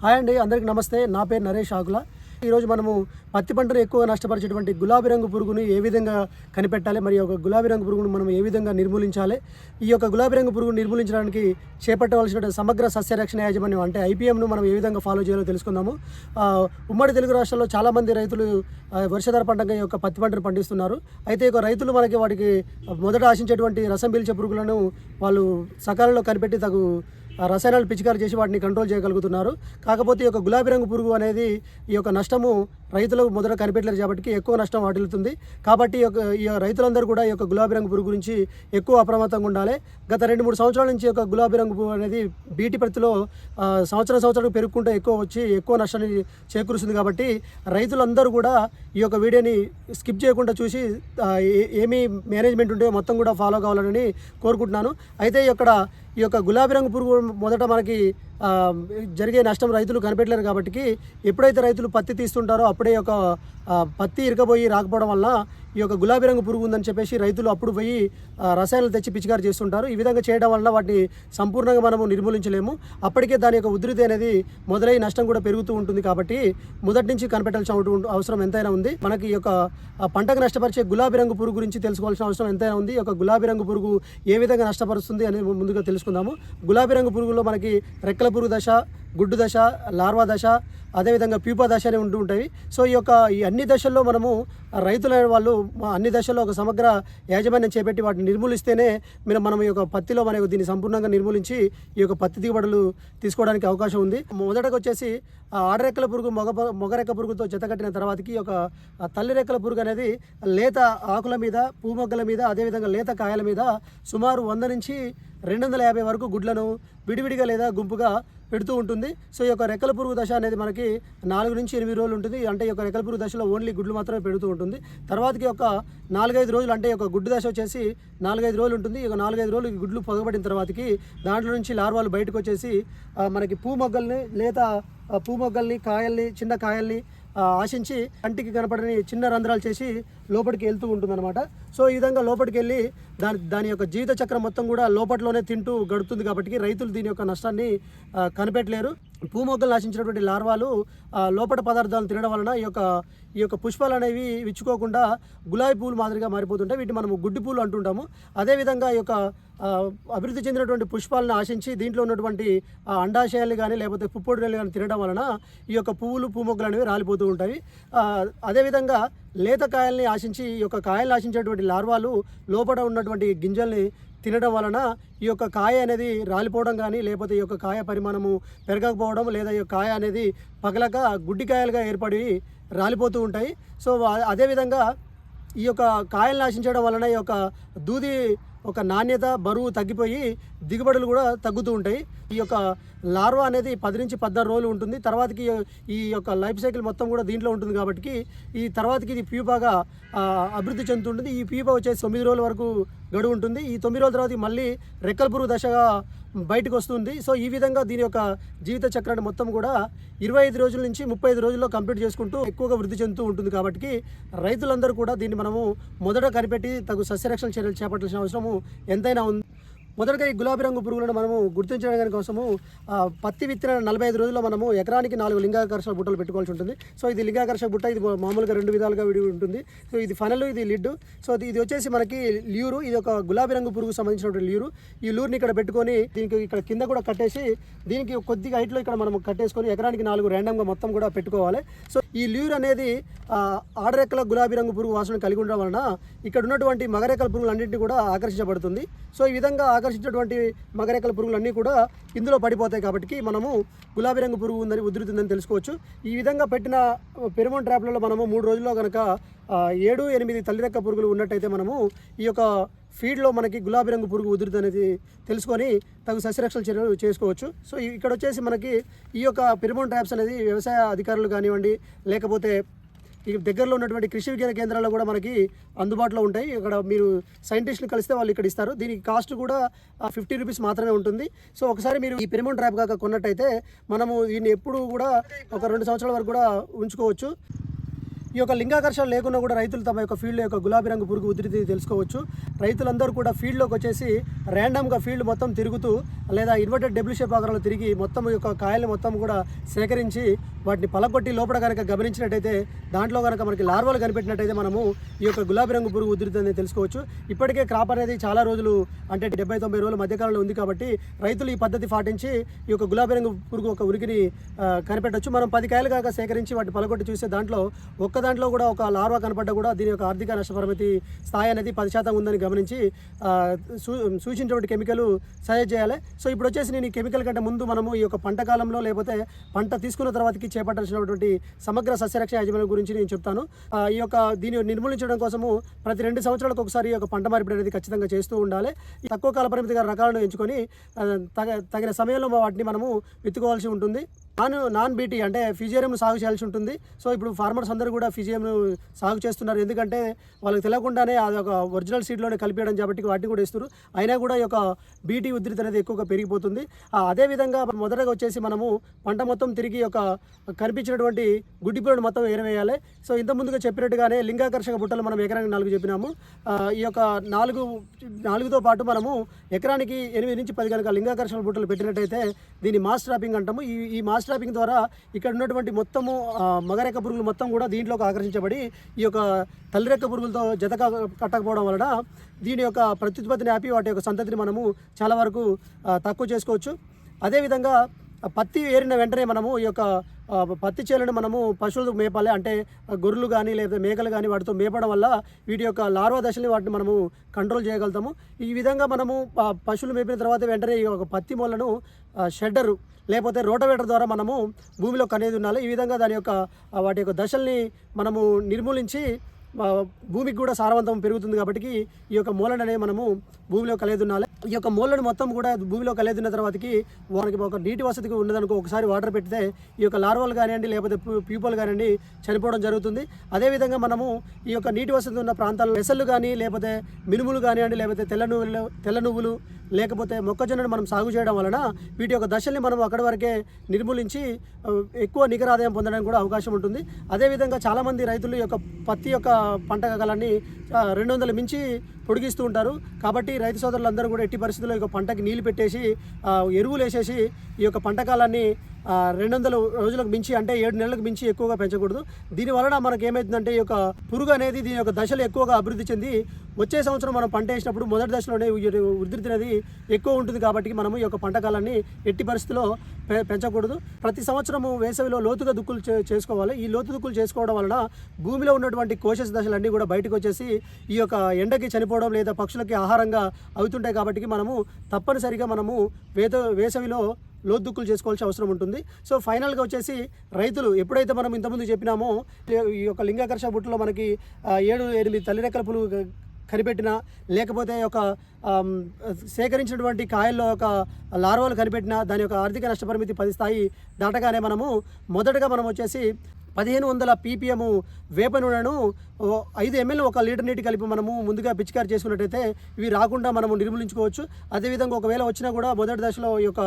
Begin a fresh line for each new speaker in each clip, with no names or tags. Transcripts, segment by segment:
Hi అండి అందరికీ నమస్తే. నా పేరు నరేష్ ఆకుల. ఈరోజు మనము పత్తి పంటను ఎక్కువ నష్టపరిచేటువంటి గులాబీ రంగు పురుగును ఏ విధంగా కనిపెట్టాలి మరియు ఒక గులాబీ రంగు పురుగును మనం ఏ విధంగా నిర్మూలించాలి ఈ యొక్క గులాబీ రంగు పురుగును నిర్మూలించడానికి చేపట్టవలసిన సమగ్ర సస్యరక్షణ యాజమాన్యం అంటే ఐపీఎంను మనం ఏ విధంగా ఫాలో చేయాలో తెలుసుకుందాము. ఉమ్మడి తెలుగు రాష్ట్రాల్లో చాలామంది రైతులు ఆ, వర్షాధార పంటగా ఈ యొక్క పత్తి పంటను పండిస్తున్నారు. అయితే ఈ యొక్క రైతులు మనకి వాటికి మొదట ఆశించేటువంటి రసం పీల్చే పురుగులను వాళ్ళు సకాలంలో కనిపెట్టి తగు రసాయనాలు పిచికారు చేసి వాటిని కంట్రోల్ చేయగలుగుతున్నారు. కాకపోతే ఈ యొక్క గులాబీ రంగు పురుగు అనేది ఈ యొక్క నష్టము రైతులకు మొదట కనిపెట్టలేరు కాబట్టి ఎక్కువ నష్టం వాటిల్లుతుంది. కాబట్టి ఈ రైతులందరూ కూడా ఈ యొక్క గులాబీ రంగు పురుగు గురించి ఎక్కువ అప్రమత్తంగా ఉండాలి. గత రెండు మూడు సంవత్సరాల నుంచి ఈ యొక్క గులాబీ రంగు పురుగు అనేది బీటి ప్రతిలో సంవత్సరం సంవత్సరం పెరుగుకుంటూ ఎక్కువ వచ్చి ఎక్కువ నష్టాన్ని చేకూరుస్తుంది కాబట్టి రైతులందరూ కూడా ఈ యొక్క వీడియోని స్కిప్ చేయకుండా చూసి ఏమీ ఏమి మేనేజ్మెంట్ ఉంటే మొత్తం కూడా ఫాలో కావాలని కోరుకుంటున్నాను. అయితే ఇక్కడ ఈ యొక్క గులాబీ రంగు పురుగు మొదట మనకి జరిగే నష్టం రైతులు కనిపెట్టలేరు కాబట్టి ఎప్పుడైతే రైతులు పత్తి తీస్తుంటారో అప్పుడే ఒక పత్తి ఇరకబోయి రాకపోవడం వల్ల ఈ యొక్క గులాబీ రంగు పురుగు ఉందని చెప్పేసి రైతులు అప్పుడు పోయి రసాయనాలు తెచ్చి పిచికారి చేస్తుంటారు. ఈ విధంగా చేయడం వల్ల వాటిని సంపూర్ణంగా మనము నిర్మూలించలేము. అప్పటికే దాని యొక్క ఉధృతి అనేది మొదలై నష్టం కూడా పెరుగుతూ ఉంటుంది కాబట్టి మొదటి నుంచి కనిపెట్టాల్సిన అవసరం ఎంతైనా ఉంది. మనకి ఈ యొక్క పంటకు నష్టపరిచే గులాబీ రంగు పురుగు గురించి తెలుసుకోవాల్సిన అవసరం ఎంతైనా ఉంది. ఈ యొక్క గులాబీ రంగు పురుగు ఏ విధంగా నష్టపరుస్తుంది అనేది ముందుగా తెలుసుకుందాము. గులాబీ రంగు పురుగులో మనకి రెక్కల పురుగు దశ గుడ్డు దశ లార్వా దశ అదేవిధంగా ప్యూపా దశ అని ఉంటూ ఉంటాయి. సో ఈ యొక్క ఈ అన్ని దశల్లో మనము రైతుల వాళ్ళు అన్ని దశల్లో ఒక సమగ్ర యాజమాన్యం చేపట్టి వాటిని నిర్మూలిస్తేనే మీరు మనం ఈ యొక్క పత్తిలో మనకు దీన్ని సంపూర్ణంగా నిర్మూలించి ఈ యొక్క పత్తి దిగుబడులు తీసుకోవడానికి అవకాశం ఉంది. మొదటకు వచ్చేసి ఆడరెక్కల పురుగు మొగ మొగరెక్క పురుగుతో జతకట్టిన తర్వాతకి ఒక తల్లి రెక్కల పురుగు అనేది లేత ఆకుల మీద పూమొగ్గల మీద అదేవిధంగా లేత కాయల మీద సుమారు వంద నుంచి రెండు వందల యాభై వరకు గుడ్లను విడివిడిగా లేదా గుంపుగా పెడుతూ ఉంటుంది. సో ఈ యొక్క రెక్కల పురుగు దశ అనేది మనకి నాలుగు నుంచి ఎనిమిది రోజులు ఉంటుంది. అంటే ఈ యొక్క రెక్కల పురుగు దశలో ఓన్లీ గుడ్లు మాత్రమే పెడుతూ ఉంటుంది. తర్వాతకి ఒక నాలుగైదు రోజులు అంటే ఒక గుడ్డు దశ వచ్చేసి నాలుగైదు రోజులు ఉంటుంది. ఈ నాలుగైదు రోజులు గుడ్లు పొగబడిన తర్వాతకి దాంట్లో నుంచి లార్వాలు బయటకు వచ్చేసి మనకి పూ మొగ్గల్ని లేదా పూ మొగ్గల్ని కాయల్ని చిన్న కాయల్ని ఆశించి కంటికి కనపడని చిన్న రంధ్రాలు చేసి లోపలికి వెళ్తూ ఉంటుందన్నమాట. సో ఈ విధంగా లోపలికి వెళ్ళి దాని దాని యొక్క జీవిత చక్రం మొత్తం కూడా లోపట్లోనే తింటూ గడుపుతుంది కాబట్టి రైతులు దీని యొక్క నష్టాన్ని కనిపెట్టలేరు. పూమొగ్గలు నాశించినటువంటి లార్వాలు లోపట పదార్థాలను తినడం వలన ఈ యొక్క ఈ యొక్క పుష్పాలు అనేవి విచ్చుకోకుండా గులాబీ పూలు మాదిరిగా మారిపోతుంటాయి. వీటిని మనము గుడ్డి పూలు అంటుంటాము. అదేవిధంగా ఈ యొక్క అభివృద్ధి చెందినటువంటి పుష్పాలను ఆశించి దీంట్లో ఉన్నటువంటి అండాశయాలు కానీ లేకపోతే పుప్పొడులు కానీ తినడం వలన ఈ యొక్క పువ్వులు పూమొగ్గలు అనేవి రాలిపోతూ ఉంటాయి. అదేవిధంగా లేత కాయల్ని ఆశించి ఈ యొక్క కాయలు ఆశించేటువంటి లార్వాలు లోపల ఉన్నటువంటి గింజల్ని తినడం వలన ఈ యొక్క కాయ అనేది రాలిపోవడం కానీ లేకపోతే ఈ యొక్క కాయ పరిమాణము పెరగకపోవడం లేదా ఈ యొక్క కాయ అనేది పగలక గుడ్డి కాయలుగా ఏర్పడి రాలిపోతూ ఉంటాయి. సో అదేవిధంగా ఈ యొక్క కాయలు నాశించడం వలన ఈ యొక్క దూది ఒక నాణ్యత బరువు తగ్గిపోయి దిగుబడులు కూడా తగ్గుతూ ఉంటాయి. ఈ యొక్క లార్వా అనేది పది నుంచి పద్నాలుగు రోజులు ఉంటుంది. తర్వాతకి ఈ యొక్క లైఫ్ సైకిల్ మొత్తం కూడా దీంట్లో ఉంటుంది కాబట్టి ఈ తర్వాతకి ఇది ప్యూపాగా అభివృద్ధి చెందుతుంటుంది ఈ ప్యూపా వచ్చేసి తొమ్మిది రోజుల వరకు గడువు ఉంటుంది. ఈ తొమ్మిది రోజుల తర్వాత మళ్ళీ రెక్కల పురుగు దశగా బయటకు వస్తుంది. సో ఈ విధంగా దీని యొక్క జీవిత చక్రాన్ని మొత్తం కూడా ఇరవై ఐదు రోజుల నుంచి ముప్పై ఐదు రోజుల్లో కంప్లీట్ చేసుకుంటూ ఎక్కువగా వృద్ధి చెందుతూ ఉంటుంది. కాబట్టి రైతులందరూ కూడా దీన్ని మనము మొదట కనిపెట్టి తగు సస్యరక్షణ చర్యలు చేపట్టాల్సిన అవసరము ఎంతైనా ఉంది. మొదటగా ఈ గులాబీ రంగు పురుగులను మనము గుర్తించడానికి కోసము ఆ, పత్తి విత్తిన నలభై ఐదు రోజుల్లో మనము ఎకరానికి నాలుగు లింగాకర్షణ బుట్టలు పెట్టుకోవాల్సి ఉంటుంది. సో ఇది లింగాకర్షణ బుట్ట ఇది మామూలుగా రెండు విధాలుగా విడి ఉంటుంది. సో ఇది ఫనల్ ఇది లిడ్ సో ఇది- వచ్చేసి మనకి ల్యూరు ఇది ఒక గులాబీ రంగు పురుగు సంబంధించినటువంటి ల్యూరు. ఈ లూర్ని ఇక్కడ పెట్టుకొని దీనికి ఇక్కడ కింద కూడా కట్టేసి దీనికి కొద్దిగా హైట్లో ఇక్కడ మనం కట్టేసుకొని ఎకరానికి నాలుగు ర్యాండమ్గా మొత్తం కూడా పెట్టుకోవాలి. సో ఈ ల్యూర్ అనేది ఆడరెక్కల గులాబీ రంగు పురుగు వాసన కలిగి ఉండడం వలన ఇక్కడ ఉన్నటువంటి మగరెక్కల పురుగులన్నింటినీ కూడా ఆకర్షించబడుతుంది. సో ఈ విధంగా ఆకర్షించినటువంటి మగరెక్కల పురుగులన్నీ కూడా ఇందులో పడిపోతాయి కాబట్టి మనము గులాబీ రంగు పురుగు ఉందని ఉధృతుందని తెలుసుకోవచ్చు. ఈ విధంగా పెట్టిన పెరుమోన్ ట్రాప్లలో మనము మూడు రోజుల్లో కనుక ఏడు ఎనిమిది తల్లిరెక్క పురుగులు ఉన్నట్టయితే మనము ఈ యొక్క ఫీడ్లో మనకి గులాబీ రంగు పురుగు ఉధృతి అనేది తెలుసుకొని తగు సస్యరక్షణ చర్యలు చేసుకోవచ్చు. సో ఇక్కడ వచ్చేసి మనకి ఈ యొక్క పెరుమోన్ ట్రాప్స్ అనేది వ్యవసాయ అధికారులు కానివ్వండి లేకపోతే దగ్గరలో ఉన్నటువంటి కృషి విజ్ఞాన కేంద్రాల్లో కూడా మనకి అందుబాటులో ఉంటాయి. ఇక్కడ మీరు సైంటిస్ట్ని కలిస్తే వాళ్ళు ఇక్కడ ఇస్తారు. దీనికి కాస్ట్ కూడా ఫిఫ్టీ రూపీస్ మాత్రమే ఉంటుంది. సో ఒకసారి మీరు ఈ పెరిమోన్ ట్రాప్ కాక కొన్నట్టయితే మనము దీన్ని ఎప్పుడు కూడా ఒక రెండు సంవత్సరాల వరకు కూడా ఉంచుకోవచ్చు. ఈ యొక్క లింగాకర్షణ లేకుండా కూడా రైతులు తమ యొక్క ఫీల్డ్ యొక్క గులాబీ రంగు పురుగు ఉధృతి తెలుసుకోవచ్చు. రైతులందరూ కూడా ఫీల్డ్లోకి వచ్చేసి ర్యాండమ్గా ఫీల్డ్ మొత్తం తిరుగుతూ లేదా ఇన్వర్టెడ్ డబ్ల్యూ షేప్ ఆకారంలో తిరిగి మొత్తం ఈ యొక్క కాయలు మొత్తం కూడా సేకరించి వాటిని పలకొట్టి లోపల కనుక గమనించినట్టయితే దాంట్లో కనుక మనకి లార్వాలు కనిపెట్టినట్టయితే మనము ఈ యొక్క గులాబీ రంగు పురుగు ఉధృతి అనేది తెలుసుకోవచ్చు. ఇప్పటికే క్రాప్ అనేది చాలా రోజులు అంటే డెబ్బై తొంభై రోజుల మధ్యకాలంలో ఉంది కాబట్టి రైతులు ఈ పద్ధతి పాటించి ఈ యొక్క గులాబీ రంగు పురుగు ఒక ఉరికిని కనిపెట్టవచ్చు కనిపెట్టొచ్చు. మనం పది కాయలు కనుక సేకరించి వాటిని పలకొట్టి చూస్తే దాంట్లో ఒక్క దాంట్లో కూడా ఒక లార్వా కనపడ్డా కూడా దీని యొక్క ఆర్థిక నష్టపరిమితి స్థాయి అనేది పది శాతం ఉందని గమనించి సూ సూచించినటువంటి కెమికల్ సజెస్ట్ చేయాలి. సో ఇప్పుడు వచ్చేసి నేను ఈ కెమికల్ కంటే ముందు మనము ఈ యొక్క పంట కాలంలో లేకపోతే పంట తీసుకున్న తర్వాతకి చేపట్టాల్సినటువంటి సమగ్ర సస్యరక్షణ యాజమాన్యం గురించి నేను చెప్తాను. ఈ యొక్క దీన్ని నిర్మూలించడం కోసము ప్రతి రెండు సంవత్సరాలకు ఒకసారి ఈ యొక్క పంట మార్పిడి అనేది ఖచ్చితంగా చేస్తూ ఉండాలి. తక్కువ కాల పరిమితి గల రకాలను ఎంచుకొని తగ తగిన సమయంలో వాటిని మనము విత్తుకోవాల్సి ఉంటుంది. నాన్ నాన్ బీటీ అంటే ఫిజియరియం సాగు చేయాల్సి ఉంటుంది. సో ఇప్పుడు ఫార్మర్స్ అందరూ కూడా ఫిజియంను సాగు చేస్తున్నారు. ఎందుకంటే వాళ్ళకి తెలియకుండానే అది ఒక ఒరిజినల్ సీడ్లోనే కలిపేయడం కాబట్టి వాటిని కూడా ఇస్తారు అయినా కూడా ఈ యొక్క బీటీ ఉధృతి అనేది ఎక్కువగా పెరిగిపోతుంది. అదేవిధంగా మొదటగా వచ్చేసి మనము పంట మొత్తం తిరిగి ఒక కనిపించినటువంటి గుడ్డి పిల్లలు మొత్తం ఏరవేయాలి. సో ఇంత ముందుగా చెప్పినట్టుగానే లింగాకర్షక బుట్టలు మనం ఎకరానికి నాలుగు చెప్పినాము. ఈ యొక్క నాలుగు నాలుగుతో పాటు మనము ఎకరానికి ఎనిమిది నుంచి పది కనుక లింగాకర్షక బుట్టలు పెట్టినట్టయితే దీన్ని మాస్ ట్రాపింగ్ అంటాము. ఈ ఈ మాస్ ట్రాపింగ్ ద్వారా ఇక్కడ ఉన్నటువంటి మొత్తము ఆ, మగరెక్క పురుగులు మొత్తం కూడా దీంట్లోకి ఆకర్షించబడి ఈ యొక్క తల్లిరెక్క పురుగులతో జత కట్టకపోవడం వలన దీని యొక్క ప్రత్యుత్పత్తిని ఆపి వాటి యొక్క సంతతిని మనము చాలా వరకు తక్కువ చేసుకోవచ్చు. అదేవిధంగా పత్తి ఏరిన వెంటనే మనము ఈ యొక్క పత్తి చేలను మనము పశువులకు మేపాలి. అంటే గొర్రెలు కానీ లేదా మేకలు కానీ వాటితో మేపడం వల్ల వీటి యొక్క లార్వా దశని వాటిని మనము కంట్రోల్ చేయగలుగుతాము. ఈ విధంగా మనము పశువులు మేపిన తర్వాత వెంటనే ఈ యొక్క పత్తి మొలను షెడ్డరు లేకపోతే రోటవేటర్ ద్వారా మనము భూమిలో కనేది ఉండాలి. ఈ విధంగా దాని యొక్క వాటి యొక్క దశల్ని మనము నిర్మూలించి భూమికి కూడా సారవంతం పెరుగుతుంది కాబట్టి ఈ యొక్క మూలను అనేది మనము భూమిలో కలియదున్నాలి ఈ యొక్క మూలను మొత్తం కూడా భూమిలో కలియదున్న తర్వాతకి వారికి ఒక నీటి వసతికి ఉన్నదనుకో ఒకసారి వాటర్ పెడితే ఈ యొక్క లార్వాలు కానివ్వండి లేకపోతే పీపుల్ కానివ్వండి చనిపోవడం జరుగుతుంది. అదేవిధంగా మనము ఈ యొక్క నీటి వసతి ఉన్న ప్రాంతాల్లో పెసలు కానీ లేకపోతే మినుములు కానివ్వండి లేకపోతే తెల్ల నువ్వులు తెల్ల నువ్వులు లేకపోతే మొక్కజొన్నను మనం సాగు చేయడం వలన వీటి యొక్క దశల్ని మనం అక్కడి వరకే నిర్మూలించి ఎక్కువ నికర ఆదాయం పొందడానికి కూడా అవకాశం ఉంటుంది. అదేవిధంగా చాలామంది రైతులు ఈ యొక్క పత్తి యొక్క పంట కాలాన్ని రెండు వందల మించి పొడిగిస్తూ ఉంటారు. కాబట్టి రైతు సోదరులందరూ కూడా ఎట్టి పరిస్థితుల్లో ఈ యొక్క పంటకి నీళ్ళు పెట్టేసి ఎరువులు వేసేసి ఈ యొక్క పంట కాలాన్ని రెండు వందల రోజులకు మించి అంటే ఏడు నెలలకు మించి ఎక్కువగా పెంచకూడదు. దీని వలన మనకి ఏమవుతుందంటే ఈ యొక్క పురుగు అనేది దీని యొక్క దశలు ఎక్కువగా అభివృద్ధి చెంది వచ్చే సంవత్సరం మనం పంట వేసినప్పుడు మొదటి దశలోనే ఉధృతి అనేది ఎక్కువ ఉంటుంది కాబట్టి మనము ఈ యొక్క పంట కాలాన్ని ఎట్టి పరిస్థితిలో పె- పెంచకూడదు. ప్రతి సంవత్సరము వేసవిలో లోతుగా దుక్కులు చేసుకోవాలి. ఈ లోతు దుక్కులు చేసుకోవడం వలన భూమిలో ఉన్నటువంటి కోశస్ దశలన్నీ కూడా బయటకు వచ్చేసి ఈ యొక్క ఎండకి చనిపోవడం లేదా పక్షులకి ఆహారంగా అవుతుంటాయి కాబట్టి మనము తప్పనిసరిగా మనము వేద వేసవిలో లోతుక్కులు చేసుకోవాల్సిన అవసరం ఉంటుంది. సో ఫైనల్గా వచ్చేసి రైతులు ఎప్పుడైతే మనం ఇంతకుముందు చెప్పినామో ఈ యొక్క లింగాకర్ష బుట్టలో మనకి ఏడు ఎనిమిది తల్లిరెక్కల పులుగు కనిపెట్టినా లేకపోతే ఒక సేకరించినటువంటి కాయల్లో ఒక లార్వాలు కనిపెట్టినా దాని యొక్క ఆర్థిక నష్టపరిమితి పది స్థాయి దాటగానే మనము మొదటగా మనం వచ్చేసి పదిహేను వందల పీపీఎం వేప నూనెను ఐదు ఎంఎల్ ఒక లీటర్ నీటి కలిపి మనము ముందుగా పిచికారి చేసుకున్నట్టయితే ఇవి రాకుండా మనము నిర్మూలించుకోవచ్చు. అదేవిధంగా ఒకవేళ వచ్చినా కూడా మొదటి దశలో ఈ యొక్క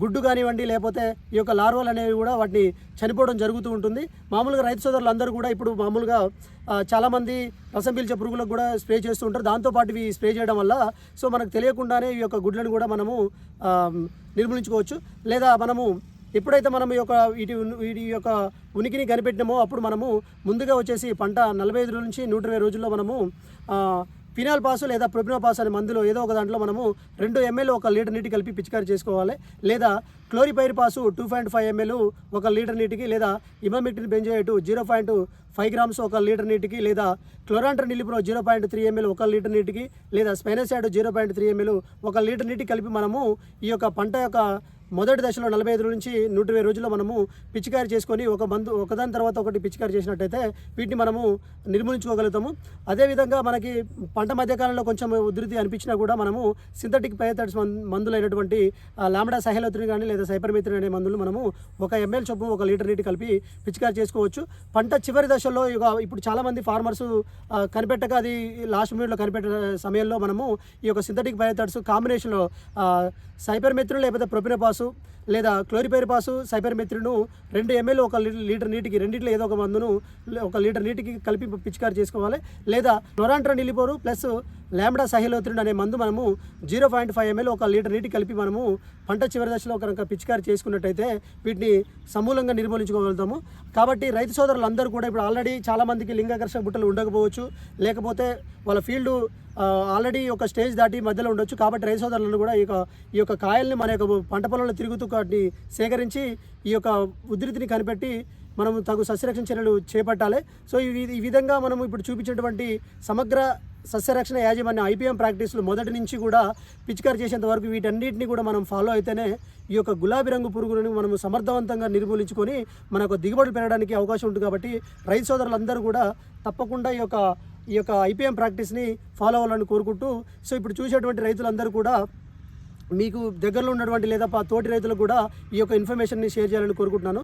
గుడ్డు కానివ్వండి లేకపోతే ఈ యొక్క లార్వలు అనేవి కూడా వాటిని చనిపోవడం జరుగుతూ ఉంటుంది. మామూలుగా రైతు సోదరులు అందరూ కూడా ఇప్పుడు మామూలుగా చాలామంది రసం పీల్చే పురుగులకు కూడా స్ప్రే చేస్తూ ఉంటారు. దాంతోపాటు ఇవి స్ప్రే చేయడం వల్ల సో మనకు తెలియకుండానే ఈ యొక్క గుడ్లను కూడా మనము నిర్మూలించుకోవచ్చు. లేదా మనము ఎప్పుడైతే మనం ఈ యొక్క వీటి వీటి యొక్క ఉనికిని కనిపెట్టినామో అప్పుడు మనము ముందుగా వచ్చేసి పంట నలభై ఐదు నుంచి నూట ఇరవై రోజుల్లో మనము ఫినాల్ పాసు లేదా ప్రొపినో పాస్ అనే మందులో ఏదో ఒక దాంట్లో మనము రెండు ఎంఎల్ ఒక లీటర్ నీటి కలిపి పిచికారి చేసుకోవాలి. లేదా chlorpyrifos two point five ML ఒక లీటర్ నీటికి లేదా emamectin benzoate zero point five grams ఒక లీటర్ నీటికి లేదా chlorantraniliprole zero point three ML ఒక లీటర్ నీటికి లేదా spinosad zero point three ML ఒక లీటర్ నీటికి కలిపి మనము ఈ యొక్క పంట యొక్క మొదటి దశలో నలభై ఐదు నుంచి నూట ఇరవై రోజుల్లో మనము పిచికారి చేసుకొని ఒక మందు ఒకదాని తర్వాత ఒకటి పిచికారి చేసినట్టయితే వీటిని మనము నిర్మూలించుకోగలుగుతాము. అదేవిధంగా మనకి పంట మధ్యకాలంలో కొంచెం ఉధృతి అనిపించినా కూడా మనము సింథటిక్ పైథాట్స్ మందులైనటువంటి లామడా లాంబడా కానీ లేదా సైపర్మిత్రిన్ అనే మందులు మనము ఒక ఎంఎల్ చొప్పున ఒక లీటర్ నీటి కలిపి పిచికారి చేసుకోవచ్చు. పంట చివరి దశలో ఇప్పుడు చాలామంది ఫార్మర్స్ కనిపెట్టక అది లాస్ట్ మినిట్లో కనిపెట్టే సమయంలో మనము ఈ యొక్క సింథటిక్ పైథాట్స్ కాంబినేషన్లో సైపర్మిత్రులు లేకపోతే ప్రొపినపాస్ పాసు లేదా క్లోరిపైరిపాసు సైపర్మెత్రిను రెండు ఎంఎల్ ఒక లీటర్ నీటికి రెండింటిలో ఏదో ఒక మందును ఒక లీటర్ నీటికి కలిపి పిచికారి చేసుకోవాలి. లేదా నొరాంట్రా నిలిపోరు ప్లస్ లాంబ్డా సహిలోత్రిన్ అనే మందు మనము జీరో పాయింట్ ఫైవ్ ఎంఎల్ ఒక లీటర్ నీటి కలిపి మనము పంట చివరి దశలో కనుక పిచికారి చేసుకున్నట్టయితే వీటిని సమూలంగా నిర్మూలించుకోగలుగుతాము. కాబట్టి రైతు సోదరులందరూ కూడా ఇప్పుడు ఆల్రెడీ చాలామందికి లింగాకర్షణ బుట్టలు ఉండకపోవచ్చు. లేకపోతే వాళ్ళ ఫీల్డ్ ఆల్రెడీ ఒక స్టేజ్ దాటి మధ్యలో ఉండొచ్చు. కాబట్టి రైతు సోదరులను కూడా ఈ యొక్క ఈ యొక్క కాయల్ని మన యొక్క పంట పొలంలో తిరుగుతూ వాటిని సేకరించి ఈ యొక్క ఉధృతిని కనిపెట్టి మనం తగు సస్యరక్షణ చర్యలు చేపట్టాలి. సో ఈ విధంగా మనం ఇప్పుడు చూపించినటువంటి సమగ్ర సస్యరక్షణ యాజమాన్య ఐపీఎం ప్రాక్టీసులు మొదటి నుంచి కూడా పిచికారి చేసేంత వరకు వీటన్నిటిని కూడా మనం ఫాలో అయితేనే ఈ యొక్క గులాబీ రంగు పురుగులను మనం సమర్థవంతంగా నిర్మూలించుకొని మనకు దిగుబడులు పెరగడానికి అవకాశం ఉంటుంది కాబట్టి రైతు సోదరులందరూ కూడా తప్పకుండా ఈ యొక్క ఈ యొక్క ఐపీఎం ప్రాక్టీస్ని ఫాలో అవ్వాలని కోరుకుంటూ సో ఇప్పుడు చూసేటువంటి రైతులందరూ కూడా మీకు దగ్గరలో ఉన్నటువంటి లేదా తోటి రైతులకు కూడా ఈ యొక్క ఇన్ఫర్మేషన్ని షేర్ చేయాలని కోరుకుంటున్నాను.